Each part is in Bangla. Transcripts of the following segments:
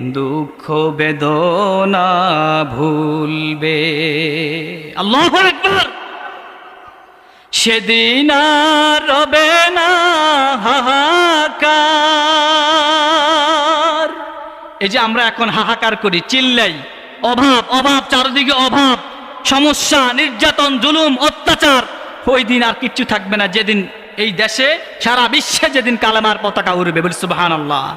দুঃখ বেদনা ভুলবে। আল্লাহ একবার সেদিন আর রবে না হাহাকার। এই যে আমরা এখন হাহাকার করি, চিল্লাই। অভাব অভাব, চারদিকে অভাব, সমস্যা, নির্যাতন, জুলুম, অত্যাচার। ওই দিন আর কিচ্ছু থাকবে না। যেদিন এই দেশে, সারা বিশ্বে যেদিন কালামার পতাকা উড়বে, বলি সুবাহান আল্লাহ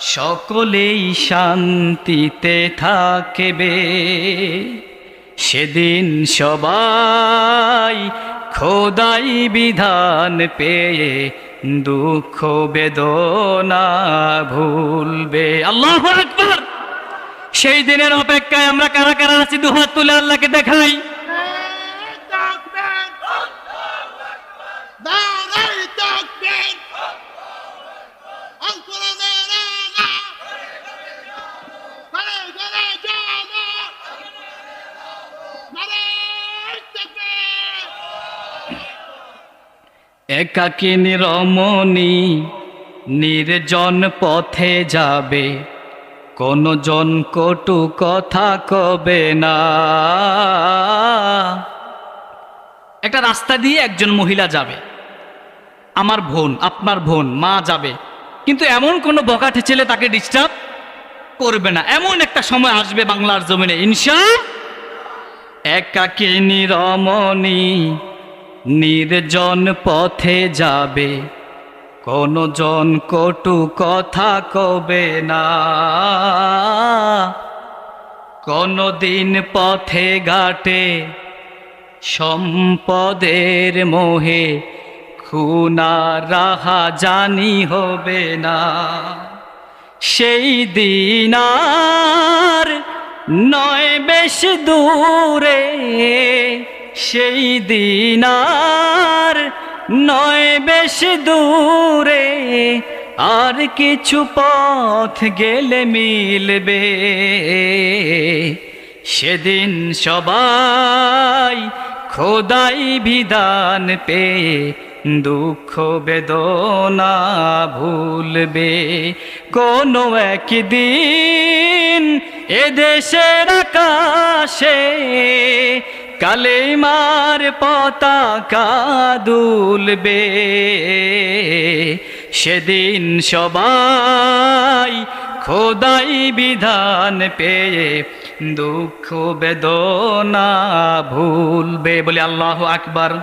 সকলেই শান্তিতে থাকবে। সেদিন সবাই খোদাই বিধান পেয়ে দুঃখ বেদনা ভুলবে। আল্লাহ সেই দিনের অপেক্ষায় আমরা কারা কারা আছি দুহাত তুলে আল্লাহকে দেখাই। একাকিনী রমণী নির্জন পথে যাবে কোন জন কটু কথা কবে না। একটা রাস্তা দিয়ে একজন মহিলা যাবে, আমার বোন, আপনার বোন, মা যাবে, কিন্তু এমন কোনো বকাঠে ছেলে তাকে ডিস্টার্ব করবে না। এমন একটা সময় আসবে বাংলার জমিনে, ইনশা একাকিনী রমণী নির্জন পথে যাবে। কোন জন কটু কথা কবে না। কোনো দিন পথে ঘাটে সম্পদের মোহে খুনা রাহা জানি হবে না। সেই দিন আর নয় বেশ দূরে সেই দিন আর নয় বেশ দূরে, আর কিছু পথ গেলে মিলবে। সেদিন সবাই খোদাই বিধান পেয়ে দুঃখ বেদনা ভুলবে। কোনো একদিন এদেশের আকাশে কালেমার পতাকা দুলবে। সেদিন সবাই খোদাই বিধান পেয়ে দুঃখ বেদনা ভুলবে। বলে আল্লাহ আকবার।